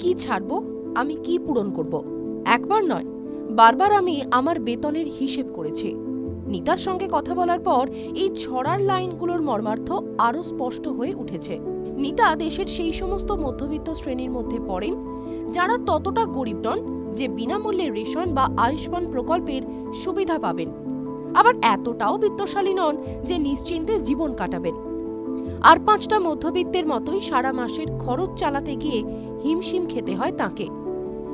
কি ছাড়বো? আমি কি পূরণ করব? একবার নয়, বারবার আমি আমার বেতনের হিসেব করেছি। নিতার সঙ্গে কথা বলার পর এই ছড়ার লাইনগুলোর মর্মার্থ আরও স্পষ্ট হয়ে উঠেছে। নিতা দেশের সেই সমস্ত মধ্যবিত্ত শ্রেণির মধ্যে পড়েন, যারা ততটা গরিব নন যে বিনামূল্যে রেশন বা আয়ুষ্মান প্রকল্পের সুবিধা পাবেন। আবার এতটাও বিত্তশালী নন যে নিশ্চিন্তে জীবন কাটাবেন। আর পাঁচটা মধ্যবিত্তের মতোই সারা মাসের খরচ চালাতে গিয়ে হিমশিম খেতে হয় তাকে।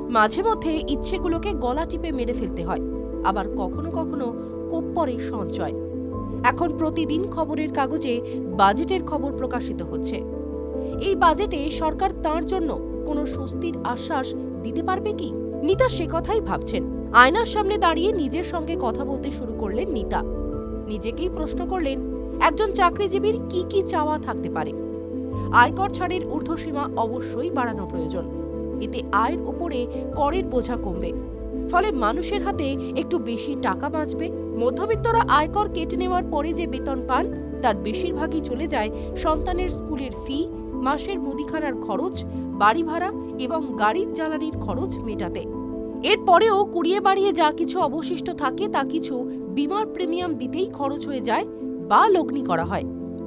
মাঝে মধ্যে ইচ্ছেগুলোকে গলা টিপে মেরে ফেলতে হয়, আবার কখনো কখনো কোপ্পরে সঞ্চয়। এখন প্রতিদিন খবরের কাগজে বাজেটের খবর প্রকাশিত হচ্ছে। এই বাজেটে সরকার তার জন্য কোনো স্বস্তির আশ্বাস দিতে পারবে কি? নিতা সে কথাই ভাবছেন। আয়নার সামনে দাঁড়িয়ে নিজের সঙ্গে কথা বলতে শুরু করলেন নিতা। নিজেকেই প্রশ্ন করলেন একজন চাকরিজীবীর কি কি চাওয়া থাকতে পারে? আয়কর ছাড়ের ঊর্ধ্বসীমা অবশ্যই বাড়ানো প্রয়োজন। এতে আয়ের ওপরে করের বোঝা কমবে। ফলে মানুষের হাতে একটু বেশি টাকা বাঁচবে। মধ্যবিত্তরা আয়কর কেটে নেওয়ার পরে যে বেতন পান, তার বেশিরভাগই চলে যায় সন্তানের স্কুলের ফি, মাসের মুদিখানার খরচ, বাড়ি ভাড়া এবং গাড়ির জ্বালানির খরচ মেটাতে। এরপরেও কুড়িয়ে বাড়িয়ে যা কিছু অবশিষ্ট থাকে, তা কিছু বিমার প্রিমিয়াম দিতেই খরচ হয়ে যায় বা লগ্নি করা হয়।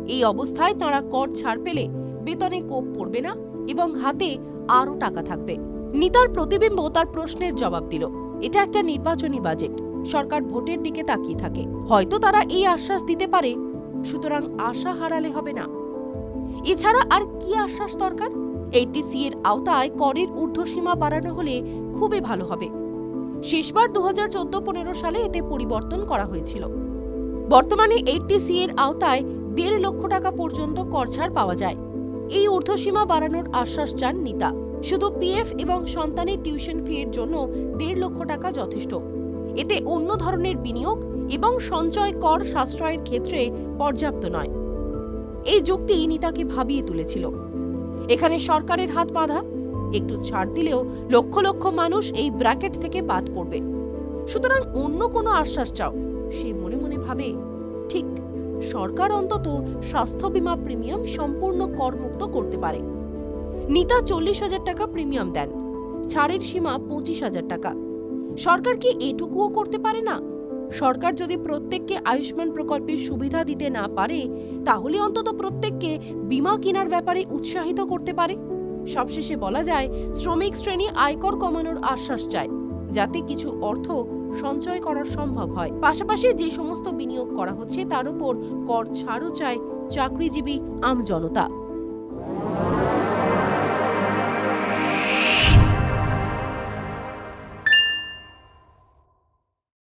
এই অবস্থায় তাঁরা কর ছাড় পেলে বেতনে কোপ পড়বে না এবং হাতে আরও টাকা থাকবে। নিতার প্রতিবিম্ব তার প্রশ্নের জবাব দিল। এটা একটা নির্বাচনী বাজেট। সরকার ভোটের দিকে তাকিয়ে থাকে। হয়তো তারা এই আশ্বাস দিতে পারে, সুতরাং আশা হারালে হবে না। এছাড়া আর কি আশ্বাস দরকার? এইটিসি এর আওতায় করের ঊর্ধ্বসীমা বাড়ানো হলে খুবই ভালো হবে। শেষবার দু হাজার চোদ্দ পনেরো সালে এতে পরিবর্তন করা হয়েছিল। বর্তমানে এইটিসি এর আওতায় দেড় লক্ষ টাকা পর্যন্ত কর ছাড় পাওয়া যায়। এই ঊর্ধ্বসীমা বাড়ানোর আশ্বাস চান নিতা। শুধু পিএফ এবং সন্তানের টিউশন ফি এর জন্য দেড় লক্ষ টাকা যথেষ্ট। এতে অন্য ধরনের বিনিয়োগ এবং সঞ্চয় কর সাশ্রয়ের ক্ষেত্রে পর্যাপ্ত নয়। এই যুক্তি নিতাকে ভাবিয়ে তুলেছিল। এখানে সরকারের হাত বাঁধা, একটু ছাড় দিলেও লক্ষ লক্ষ মানুষ এই ব্র্যাকেট থেকে বাদ পড়বে। সুতরাং অন্য কোনো আশ্বাস চাও। সে মনে মনে ভাবে, ঠিক, সরকার অন্তত স্বাস্থ্য বীমা প্রিমিয়াম সম্পূর্ণ করমুক্ত করতে পারে। নিতা চল্লিশ হাজার টাকা প্রিমিয়াম দেন, ছাড়ের সীমা পঁচিশ হাজার টাকা। সরকার কি এটুকুও করতে পারে না? সরকার যদি প্রত্যেককে আয়ুষ্মান প্রকল্পের সুবিধা দিতে না পারে, তাহলে অন্তত প্রত্যেককে বীমা কেনার ব্যাপারে উৎসাহিত করতে পারে। সবশেষে বলা যায়, শ্রমিক শ্রেণি আয়কর কমানোর আশ্বাস চায়, যাতে কিছু অর্থ সঞ্চয় করা সম্ভব হয়। পাশাপাশি যে সমস্ত বিনিয়োগ করা হচ্ছে, তার উপর কর ছাড়ও চায় চাকরিজীবী আম জনতা।